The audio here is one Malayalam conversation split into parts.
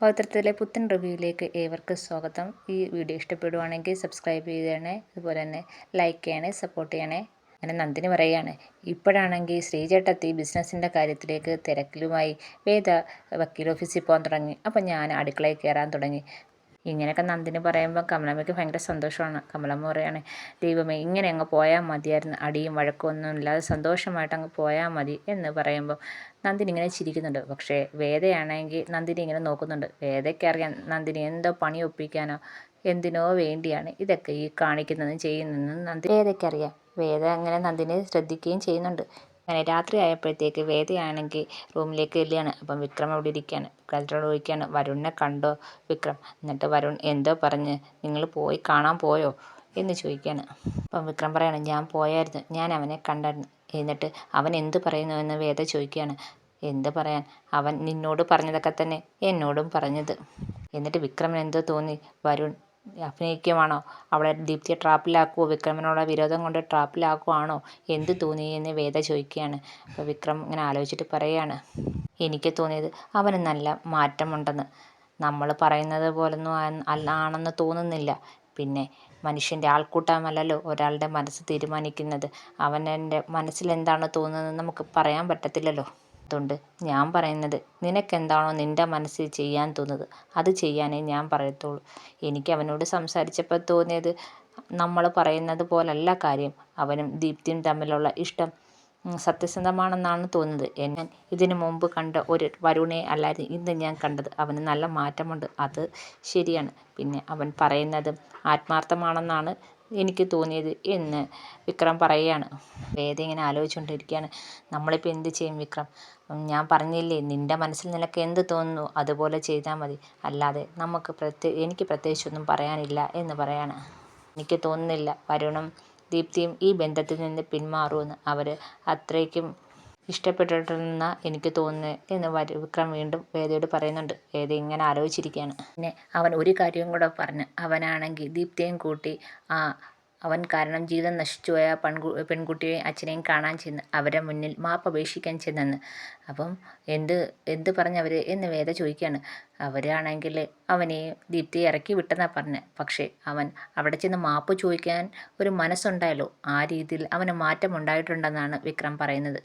പവിത്രത്തിലെ പുത്തൻ റിവ്യൂയിലേക്ക് ഏവർക്കും സ്വാഗതം. ഈ വീഡിയോ ഇഷ്ടപ്പെടുവാണെങ്കിൽ സബ്സ്ക്രൈബ് ചെയ്യണേ അതുപോലെ തന്നെ ലൈക്ക് ചെയ്യണേ സപ്പോർട്ട് ചെയ്യണേ. അങ്ങനെ നന്ദിനി പറയുകയാണ്. ഇപ്പോഴാണെങ്കിൽ ശ്രീചേട്ടത്തി ബിസിനസ്സിന്റെ കാര്യത്തിലേക്ക് തിരക്കിലുമായി വേദ വക്കീൽ ഓഫീസിൽ പോകാൻ തുടങ്ങി. അപ്പം ഞാൻ അടുക്കളയിൽ കയറാൻ തുടങ്ങി. ഇങ്ങനെയൊക്കെ നന്ദിനി പറയുമ്പോൾ കമലമ്മയ്ക്ക് ഭയങ്കര സന്തോഷമാണ്. കമലമ്മ പറയുകയാണ് ദൈവമേ ഇങ്ങനെ അങ്ങ് പോയാൽ മതിയായിരുന്നു. അടിയും വഴക്കും ഒന്നും ഇല്ലാതെ സന്തോഷമായിട്ട് അങ്ങ് പോയാൽ മതി എന്ന് പറയുമ്പോൾ നന്ദിനി ഇങ്ങനെ ചിരിക്കുന്നുണ്ട്. പക്ഷേ വേദയാണെങ്കിൽ നന്ദിനി ഇങ്ങനെ നോക്കുന്നുണ്ട്. വേദയ്ക്കറിയാം നന്ദിനി എന്തോ പണി ഒപ്പിക്കാനോ എന്തിനോ വേണ്ടിയാണ് ഇതൊക്കെ ഈ കാണിക്കുന്നതും ചെയ്യുന്നതെന്നും നന്ദി വേദയ്ക്കറിയാം വേദ അങ്ങനെ നന്ദിനെ ശ്രദ്ധിക്കുകയും ചെയ്യുന്നുണ്ട്. അങ്ങനെ രാത്രി ആയപ്പോഴത്തേക്ക് വേദയാണെങ്കിൽ റൂമിലേക്ക് വരികയാണ് അപ്പം വിക്രം അവിടെ ഇരിക്കുകയാണ്. വിക്രത്തിനോട് ചോദിക്കുകയാണ് വരുണിനെ കണ്ടോ വിക്രം? എന്നിട്ട് വരുൺ എന്തോ പറഞ്ഞ് നിങ്ങൾ പോയി കാണാൻ പോയോ? എന്ന് ചോദിക്കുകയാണ്. അപ്പം വിക്രം പറയാണ് ഞാൻ പോയായിരുന്നു. ഞാൻ അവനെ കണ്ടായിരുന്നു. എന്നിട്ട് അവൻ എന്ത് പറയുന്നു? എന്ന് വേദ ചോദിക്കുകയാണ്. എന്ത് പറയാൻ? അവൻ നിന്നോട് പറഞ്ഞതൊക്കെ തന്നെ എന്നോടും പറഞ്ഞത്. എന്നിട്ട് വിക്രമൻ എന്തോ തോന്നി. വരുൺ അഭിനയിക്കുവാണോ? അവളെ ദീപ്തിയെ ട്രാപ്പിലാക്കുമോ വിക്രമിനോടുള്ള വിരോധം കൊണ്ട് ട്രാപ്പിലാക്കുവാണോ? എന്ത് തോന്നി എന്ന് വേദ ചോദിക്കുകയാണ്. അപ്പോൾ വിക്രം ഇങ്ങനെ ആലോചിച്ചിട്ട് പറയുകയാണ്. എനിക്ക് തോന്നിയത് അവന് നല്ല മാറ്റമുണ്ടെന്ന്. നമ്മൾ പറയുന്നത് പോലൊന്നും ആണെന്ന് തോന്നുന്നില്ല. പിന്നെ മനുഷ്യന്റെ ആൾക്കൂട്ടമല്ലല്ലോ ഒരാളുടെ മനസ്സ് തീരുമാനിക്കുന്നത്. അവന്റെ മനസ്സിൽ എന്താണ് തോന്നുന്നത് നമുക്ക് പറയാൻ പറ്റത്തില്ലല്ലോ. അതുകൊണ്ട് ഞാൻ പറയുന്നത് നിനക്കെന്താണോ നിന്റെ മനസ്സിൽ ചെയ്യാൻ തോന്നുന്നത് അത് ചെയ്യാനേ ഞാൻ പറയത്തുള്ളൂ. എനിക്ക് അവനോട് സംസാരിച്ചപ്പോൾ തോന്നിയത് നമ്മൾ പറയുന്നത് പോലല്ല കാര്യം. അവനും ദീപ്തിയും തമ്മിലുള്ള ഇഷ്ടം സത്യസന്ധമാണെന്നാണ് തോന്നുന്നത്. ഞാൻ ഇതിനു മുമ്പ് കണ്ട ഒരു വരുണെ അല്ലായിരുന്നു ഇന്ന് ഞാൻ കണ്ടത്. അവന് നല്ല മാറ്റമുണ്ട് അത് ശരിയാണ്. പിന്നെ അവൻ പറയുന്നത് ആത്മാർത്ഥമാണെന്നാണ് എനിക്ക് തോന്നിയത് എന്ന് വിക്രം പറയുകയാണ്. വേദ ഇങ്ങനെ ആലോചിച്ചുകൊണ്ടിരിക്കുകയാണ്. നമ്മളിപ്പോൾ എന്ത് ചെയ്യും വിക്രം? ഞാൻ പറഞ്ഞില്ലേ നിന്റെ മനസ്സിൽ നിനക്ക് എന്ത് തോന്നുന്നു അതുപോലെ ചെയ്താൽ മതി. അല്ലാതെ നമുക്ക് പ്രത്യേ എനിക്ക് പ്രത്യേകിച്ചൊന്നും പറയാനില്ല എന്ന് പറയാണ്. എനിക്ക് തോന്നുന്നില്ല വരുണും ദീപ്തിയും ഈ ബന്ധത്തിൽ നിന്ന് പിന്മാറുമെന്ന്. അവർ അത്രയ്ക്കും ഇഷ്ടപ്പെട്ടിട്ടുണ്ടെന്ന എനിക്ക് തോന്നുന്നു എന്ന് വിക്രം വീണ്ടും വേദയോട് പറയുന്നുണ്ട്. വേദ ഇങ്ങനെ ആലോചിച്ചിരിക്കുകയാണ് പിന്നെ അവൻ ഒരു കാര്യവും കൂടെ പറഞ്ഞു അവനാണെങ്കിൽ ദീപ്തിയും കൂട്ടി ആ അവൻ കാരണം ജീവിതം നശിച്ചുപോയ പെൺകു പെൺകുട്ടിയെയും അച്ഛനെയും കാണാൻ ചെന്ന് അവരെ മുന്നിൽ മാപ്പ് അപേക്ഷിക്കാൻ ചെന്നെന്ന്. അപ്പം എന്ത് എന്ത് പറഞ്ഞവർ എന്ന് വേദ ചോദിക്കുകയാണ്. അവരാണെങ്കിൽ അവനെ ദീപ്തിയെ ഇറക്കി വിട്ടെന്നാണ് പറഞ്ഞത് പക്ഷേ അവൻ അവിടെ ചെന്ന് മാപ്പ് ചോദിക്കാൻ ഒരു മനസ്സുണ്ടായല്ലോ. ആ രീതിയിൽ അവന് മാറ്റം ഉണ്ടായിട്ടുണ്ടെന്നാണ് വിക്രം പറയുന്നത്.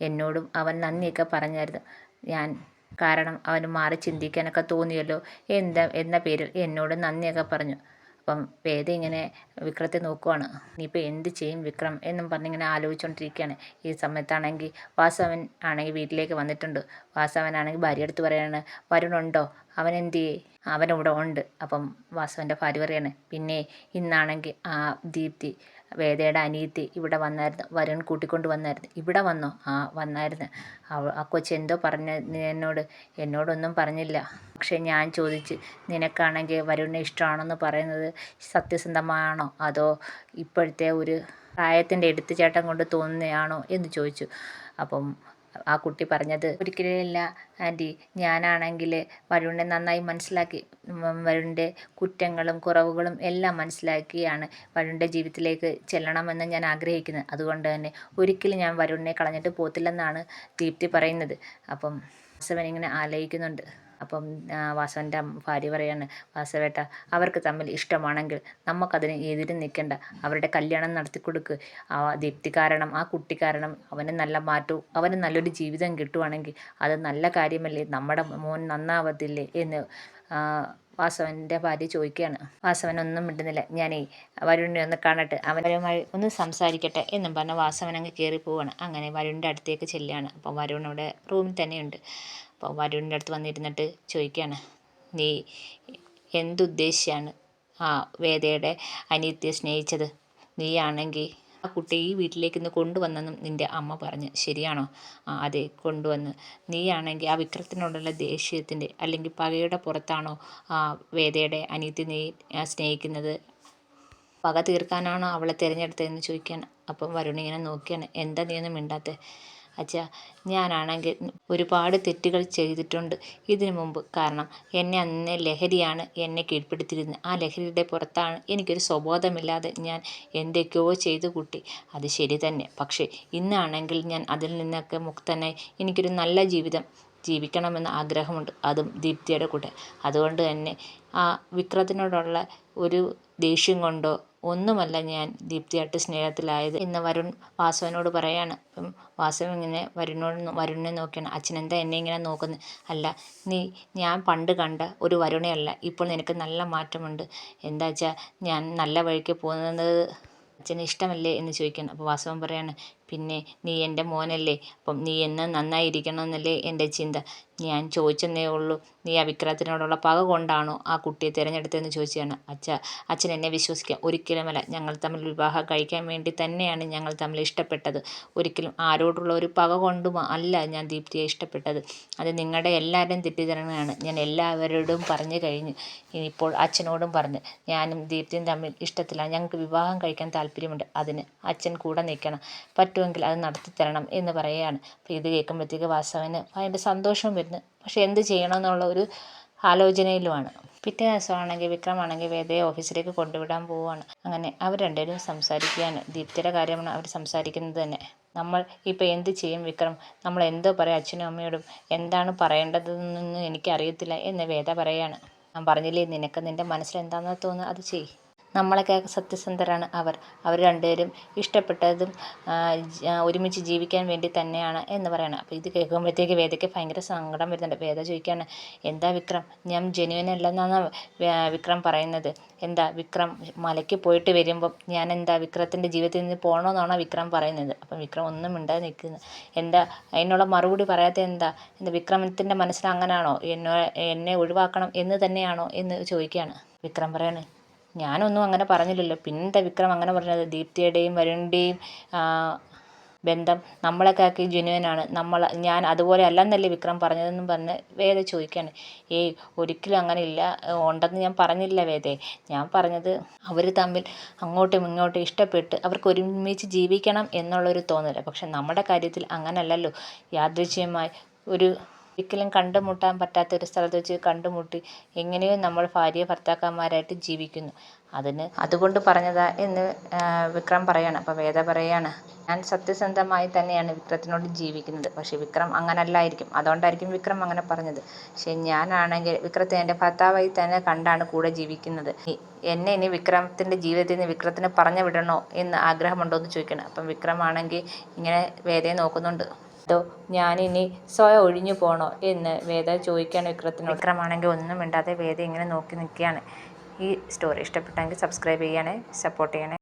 എന്നോടും അവൻ നന്ദിയൊക്കെ പറഞ്ഞായിരുന്നു. ഞാൻ കാരണം അവന് മാറി ചിന്തിക്കാനൊക്കെ തോന്നിയല്ലോ. എന്താ എന്ന പേരിൽ എന്നോട് നന്ദിയൊക്കെ പറഞ്ഞു. അപ്പം വേദ ഇങ്ങനെ വിക്രത്തെ നോക്കുവാണ്. ഇനിയിപ്പോൾ എന്ത് ചെയ്യും വിക്രം? എന്നും പറഞ്ഞിങ്ങനെ ആലോചിച്ചുകൊണ്ടിരിക്കുകയാണ് ഈ സമയത്താണെങ്കിൽ വാസവൻ ആണെങ്കിൽ വീട്ടിലേക്ക് വന്നിട്ടുണ്ട്. വാസവനാണെങ്കിൽ ഭാര്യ അടുത്ത് പറയാണ് വരുണുണ്ടോ അവൻ എന്ത് അവനിവിടെ ഉണ്ട്. അപ്പം വാസവന്റെ ഭാര്യ പറയാണ് പിന്നെ ഇന്നാണെങ്കിൽ ആ ദീപ്തി വേദയുടെ അനിയത്തി ഇവിടെ വന്നായിരുന്നു. വരുൺ കൂട്ടിക്കൊണ്ട് വന്നായിരുന്നു. ഇവിടെ വന്നോ? ആ വന്നായിരുന്നു. ആ കൊച്ച് എന്തോ പറഞ്ഞ എന്നോട് എന്നോടൊന്നും പറഞ്ഞില്ല. പക്ഷേ ഞാൻ ചോദിച്ച് നിനക്കാണെങ്കിൽ വരുണിനെ ഇഷ്ടമാണെന്ന് പറയുന്നത് സത്യസന്ധമാണോ? അതോ ഇപ്പോഴത്തെ ഒരു പ്രായത്തിന്റെ എടുത്തുചാട്ടം കൊണ്ട് തോന്നുന്നതാണോ എന്ന് ചോദിച്ചു. അപ്പം ആ കുട്ടി പറഞ്ഞത് ഒരിക്കലുമില്ല ആന്റി. ഞാനാണെങ്കിൽ വരുണിനെ നന്നായി മനസ്സിലാക്കി വരുണിന്റെ കുറ്റങ്ങളും കുറവുകളും എല്ലാം മനസ്സിലാക്കിയാണ് വരുണിന്റെ ജീവിതത്തിലേക്ക് ചെല്ലണമെന്ന് ഞാൻ ആഗ്രഹിക്കുന്നത്. അതുകൊണ്ട് തന്നെ ഒരിക്കലും ഞാൻ വരുണിനെ കളഞ്ഞിട്ട് പോകത്തില്ലെന്നാണ് ദീപ്തി പറയുന്നത്. അപ്പം ഇങ്ങനെ ആലോചിക്കുന്നുണ്ട്. അപ്പം വാസവന്റെ ഭാര്യ പറയാണ് വാസവേട്ട അവർക്ക് തമ്മിൽ ഇഷ്ടമാണെങ്കിൽ നമുക്കതിന് എതിര് നിൽക്കണ്ട. അവരുടെ കല്യാണം നടത്തി കൊടുക്ക്. ആ ദീപ്തി കാരണം ആ കുട്ടി കാരണം അവന് നല്ല മാറ്റവും അവന് നല്ലൊരു ജീവിതം കിട്ടുവാണെങ്കിൽ അത് നല്ല കാര്യമല്ലേ? നമ്മുടെ മോൻ നന്നാവത്തില്ലേ? എന്ന് വാസവന്റെ ഭാര്യ ചോദിക്കുകയാണ്. വാസവൻ ഒന്നും മിണ്ടുന്നില്ല. ഞാനേ വരുണിനെ ഒന്ന് കാണട്ടെ. അവനുമായി ഒന്ന് സംസാരിക്കട്ടെ എന്നും പറഞ്ഞ് വാസവൻ അങ്ങ് കയറി പോവാണ്. അങ്ങനെ വരുണിന്റെ അടുത്തേക്ക് ചെല്ലുകയാണ്. അപ്പോൾ വരുൺ അവിടെ റൂമിൽ തന്നെയുണ്ട്. അപ്പോൾ വരുണിന്റെ അടുത്ത് വന്നിരുന്നിട്ട് ചോദിക്കുകയാണ്. നീ എന്തുദ്ദേശിച്ചാണ് ആ വേദയുടെ അനിയത്തിയെ സ്നേഹിച്ചത്? നീയാണെങ്കിൽ ആ കുട്ടിയെ ഈ വീട്ടിലേക്ക് ഇന്ന് കൊണ്ടുവന്നെന്നും നിന്റെ അമ്മ പറഞ്ഞു. ശരിയാണോ? ആ അതെ കൊണ്ടുവന്ന്. നീയാണെങ്കിൽ ആ വിക്രത്തിനോടുള്ള ദേഷ്യത്തിന്റെ അല്ലെങ്കിൽ പകയുടെ പുറത്താണോ ആ വേദയുടെ അനിയത്തി നീ സ്നേഹിക്കുന്നത്? പക തീർക്കാനാണോ അവളെ തിരഞ്ഞെടുത്തതെന്ന് ചോദിക്കാൻ അപ്പം വരുണിങ്ങനെ നോക്കിയാണ്. എന്താ നീ ഒന്നും മിണ്ടാത്തത് അച്ഛാ ഞാനാണെങ്കിൽ ഒരുപാട് തെറ്റുകൾ ചെയ്തിട്ടുണ്ട്. ഇതിനു മുമ്പ് കാരണം എന്നെ അന്ന് ലഹരിയാണ് എന്നെ കീഴ്പ്പെടുത്തിയിരുന്നത്. ആ ലഹരിയുടെ പുറത്താണ് എനിക്കൊരു സ്വബോധമില്ലാതെ ഞാൻ എന്തൊക്കെയോ ചെയ്തു കൂട്ടി. അത് ശരി തന്നെ. പക്ഷേ ഇന്നാണെങ്കിൽ ഞാൻ അതിൽ നിന്നൊക്കെ മുക്തനായി എനിക്കൊരു നല്ല ജീവിതം ജീവിക്കണമെന്ന് ആഗ്രഹമുണ്ട്. അതും ദീപ്തിയുടെ കൂടെ. അതുകൊണ്ട് തന്നെ ആ വിക്രത്തിനോടുള്ള ഒരു ദേഷ്യം കൊണ്ടോ ഒന്നുമല്ല ഞാൻ ദീപ്തിയായിട്ട് സ്നേഹത്തിലായത്. എന്ന് വരുൺ വാസുവിനോട് പറയാണ്. അപ്പം വാസു ഇങ്ങനെ വരുണിനോട് വരുണിനെ നോക്കിയാണ്. അച്ഛൻ എന്താ എന്നെ ഇങ്ങനെ നോക്കുന്നത് അല്ല നീ ഞാൻ പണ്ട് കണ്ട ഒരു വരുണയല്ല. ഇപ്പോൾ നിനക്ക് നല്ല മാറ്റമുണ്ട്. എന്താ വെച്ചാൽ ഞാൻ നല്ല വഴിക്ക് പോകുന്നത് അച്ഛന് ഇഷ്ടമല്ലേ എന്ന് ചോദിക്കുന്നു. അപ്പോൾ വാസവൻ പറയാണ് പിന്നെ നീ എന്റെ മോനല്ലേ അപ്പം നീ എന്നും നന്നായിരിക്കണമെന്നല്ലേ എന്റെ ചിന്ത? ഞാൻ ചോദിച്ചെന്നേ ഉള്ളൂ. നീ ആ വിക്രത്തിനോടുള്ള പക കൊണ്ടാണോ ആ കുട്ടിയെ തിരഞ്ഞെടുത്തതെന്ന് ചോദിച്ചതാണ്. അച്ഛ അച്ഛൻ എന്നെ വിശ്വസിക്കാം. ഒരിക്കലുമല്ല. ഞങ്ങൾ തമ്മിൽ വിവാഹം കഴിക്കാൻ വേണ്ടി തന്നെയാണ് ഞങ്ങൾ തമ്മിൽ ഇഷ്ടപ്പെട്ടത്. ഒരിക്കലും ആരോടുള്ള ഒരു പക കൊണ്ടും അല്ല ഞാൻ ദീപ്തിയെ ഇഷ്ടപ്പെട്ടത്. അത് നിങ്ങളുടെ എല്ലാവരുടെയും തെറ്റിദ്ധാരണയാണ്. ഞാൻ എല്ലാവരോടും പറഞ്ഞു കഴിഞ്ഞു. ഇനിയിപ്പോൾ അച്ഛനോടും പറഞ്ഞ്. ഞാനും ദീപ്തിയും തമ്മിൽ ഇഷ്ടത്തിലാണ്. ഞങ്ങൾക്ക് വിവാഹം കഴിക്കാൻ താല്പര്യമുണ്ട്. അതിന് അച്ഛൻ കൂടെ നിൽക്കണം. പറ്റുമെങ്കിൽ അത് നടത്തി തരണം എന്ന് പറയുകയാണ്. അപ്പോൾ ഇത് കേൾക്കുമ്പോഴത്തേക്ക് വാസവന് ഭയങ്കര സന്തോഷവും വരുന്നു. പക്ഷേ എന്ത് ചെയ്യണമെന്നുള്ള ഒരു ആലോചനയിലുമാണ്. പിറ്റേ ദിവസമാണെങ്കിൽ വിക്രമാണെങ്കിൽ വേദയെ ഓഫീസിലേക്ക് കൊണ്ടുവിടാൻ പോവുകയാണ്. അങ്ങനെ അവർ രണ്ടുപേരും സംസാരിക്കുകയാണ്. ദീപ്തിയുടെ കാര്യമാണ് അവർ സംസാരിക്കുന്നത് തന്നെ. നമ്മൾ ഇപ്പോൾ എന്ത് ചെയ്യും വിക്രം? നമ്മൾ എന്തോ പറയാം അച്ഛനും അമ്മയോടും. എന്താണ് പറയേണ്ടതെന്നൊന്നും എനിക്കറിയത്തില്ല എന്ന് വേദ പറയാണ് ഞാൻ പറഞ്ഞില്ലേ നിനക്ക് നിന്റെ മനസ്സിൽ എന്താണെന്ന് തോന്നുന്നു അത് ചെയ്യ്. നമ്മളൊക്കെ സത്യസന്ധരാണ് അവർ. അവർ രണ്ടുപേരും ഇഷ്ടപ്പെട്ടതും ഒരുമിച്ച് ജീവിക്കാൻ വേണ്ടി തന്നെയാണ് എന്ന് പറയണം. അപ്പോൾ ഇത് കേൾക്കുമ്പോഴത്തേക്ക് വേദയ്ക്ക് ഭയങ്കര സങ്കടം വരുന്നുണ്ട്. വേദ ചോദിക്കുകയാണ് എന്താ വിക്രം? ഞാൻ ജെന്യുവൻ അല്ലെന്നാണ് വിക്രം പറയുന്നത്. എന്താ വിക്രം മലയ്ക്ക് പോയിട്ട് വരുമ്പം ഞാൻ എന്താ വിക്രത്തിന്റെ ജീവിതത്തിൽ നിന്ന് പോകണമെന്നാണോ വിക്രം പറയുന്നത്? അപ്പം വിക്രം ഒന്നും മിണ്ടാതെ നിൽക്കുന്നത് എന്താ അതിനുള്ള മറുപടി പറയാത്ത എന്താ? എന്താ വിക്രമത്തിന്റെ മനസ്സിൽ അങ്ങനെയാണോ എന്നെ എന്നെ ഒഴിവാക്കണം എന്ന് തന്നെയാണോ? എന്ന് ചോദിക്കുകയാണ്. വിക്രം പറയണേ ഞാനൊന്നും അങ്ങനെ പറഞ്ഞില്ലല്ലോ. പിന്നെന്താ വിക്രം അങ്ങനെ പറഞ്ഞത്? ദീപ്തിയുടെയും വരുണിന്റെയും ബന്ധം നമ്മളെക്കാക്കി ജെനുവനാണ് നമ്മൾ ഞാൻ അതുപോലെ അല്ലെന്നല്ലേ വിക്രം പറഞ്ഞതെന്നും പറഞ്ഞ് വേദ ചോദിക്കുകയാണ് ഏയ് ഒരിക്കലും അങ്ങനെ ഇല്ല ഉണ്ടെന്ന് ഞാൻ പറഞ്ഞില്ല വേദേ. ഞാൻ പറഞ്ഞത് അവർ തമ്മിൽ അങ്ങോട്ടും ഇങ്ങോട്ടും ഇഷ്ടപ്പെട്ട് അവർക്ക് ഒരുമിച്ച് ജീവിക്കണം എന്നുള്ളൊരു തോന്നൽ പക്ഷെ നമ്മുടെ കാര്യത്തിൽ അങ്ങനല്ലല്ലോ. യാദൃശ്ചികമായി ഒരു ഒരിക്കലും കണ്ടുമുട്ടാൻ പറ്റാത്ത ഒരു സ്ഥലത്ത് വെച്ച് കണ്ടുമുട്ടി എങ്ങനെയോ നമ്മൾ ഭാര്യ ഭർത്താക്കന്മാരായിട്ട് ജീവിക്കുന്നു. അതിന് അതുകൊണ്ട് പറഞ്ഞതാ എന്ന് വിക്രം പറയാണ്. അപ്പോൾ വേദ പറയാണ് ഞാൻ സത്യസന്ധമായി തന്നെയാണ് വിക്രത്തിനോട് ജീവിക്കുന്നത്. പക്ഷേ വിക്രം അങ്ങനല്ലായിരിക്കും. അതുകൊണ്ടായിരിക്കും വിക്രം അങ്ങനെ പറഞ്ഞത്. പക്ഷേ ഞാനാണെങ്കിൽ വിക്രത്തെ എന്റെ ഭർത്താവായി തന്നെ കണ്ടാണ് കൂടെ ജീവിക്കുന്നത്. എന്നെ ഇനി വിക്രമത്തിന്റെ ജീവിതത്തിൽ നിന്ന് വിക്രത്തിന് പറഞ്ഞു വിടണോ എന്ന് ആഗ്രഹമുണ്ടോ എന്ന് ചോദിക്കണം. അപ്പം വിക്രമാണെങ്കിൽ ഇങ്ങനെ വേദയെ നോക്കുന്നുണ്ട്. അതോ ഞാനിനി സ്വയം ഒഴിഞ്ഞു പോണോ? എന്ന് വേദ ചോദിക്കുകയാണ് വിക്രത്തിനോട്. വിക്രമാണെങ്കിൽ ഒന്നും മിണ്ടാതെ വേദ ഇങ്ങനെ നോക്കി നിൽക്കുകയാണ്. ഈ സ്റ്റോറി ഇഷ്ടപ്പെട്ടെങ്കിൽ സബ്സ്ക്രൈബ് ചെയ്യണേ സപ്പോർട്ട് ചെയ്യണേ.